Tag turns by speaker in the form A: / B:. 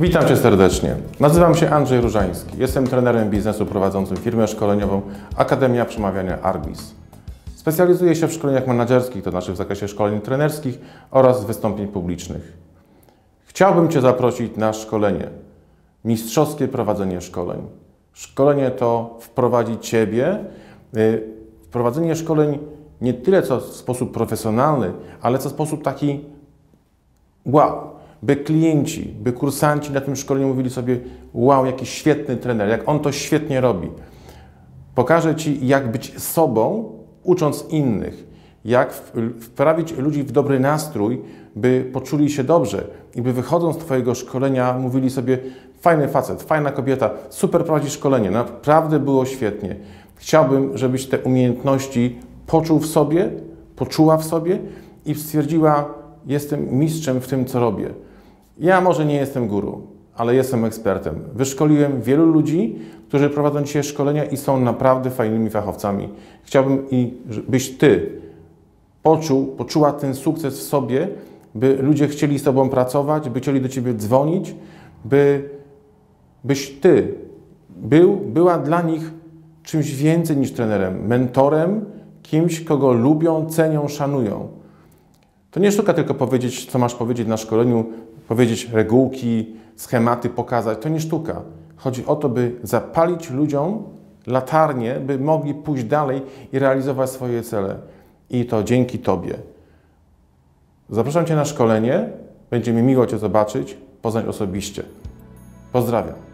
A: Witam Cię serdecznie. Nazywam się Andrzej Różański. Jestem trenerem biznesu prowadzącym firmę szkoleniową Akademia Przemawiania Arbis. Specjalizuję się w szkoleniach menedżerskich, to znaczy w zakresie szkoleń trenerskich oraz wystąpień publicznych. Chciałbym Cię zaprosić na szkolenie. Mistrzowskie prowadzenie szkoleń. Szkolenie to wprowadzi Ciebie, y, wprowadzenie szkoleń nie tyle co w sposób profesjonalny, ale co w sposób taki wow, by klienci, by kursanci na tym szkoleniu mówili sobie wow, jaki świetny trener, jak on to świetnie robi. Pokażę Ci, jak być sobą, ucząc innych, jak wprawić ludzi w dobry nastrój, by poczuli się dobrze i by wychodząc z Twojego szkolenia mówili sobie fajny facet, fajna kobieta, super prowadzi szkolenie, naprawdę było świetnie. Chciałbym, żebyś te umiejętności poczuł w sobie, poczuła w sobie i stwierdziła, jestem mistrzem w tym, co robię. Ja może nie jestem guru, ale jestem ekspertem. Wyszkoliłem wielu ludzi, którzy prowadzą dzisiaj szkolenia i są naprawdę fajnymi fachowcami. Chciałbym, byś Ty poczuł, poczuła ten sukces w sobie, by ludzie chcieli z Tobą pracować, by chcieli do Ciebie dzwonić, by, byś Ty był, była dla nich czymś więcej niż trenerem, mentorem, kimś, kogo lubią, cenią, szanują. To nie sztuka tylko powiedzieć, co masz powiedzieć na szkoleniu, powiedzieć regułki, schematy pokazać. To nie sztuka. Chodzi o to, by zapalić ludziom latarnię, by mogli pójść dalej i realizować swoje cele. I to dzięki Tobie. Zapraszam Cię na szkolenie. Będzie mi miło Cię zobaczyć, poznać osobiście. Pozdrawiam.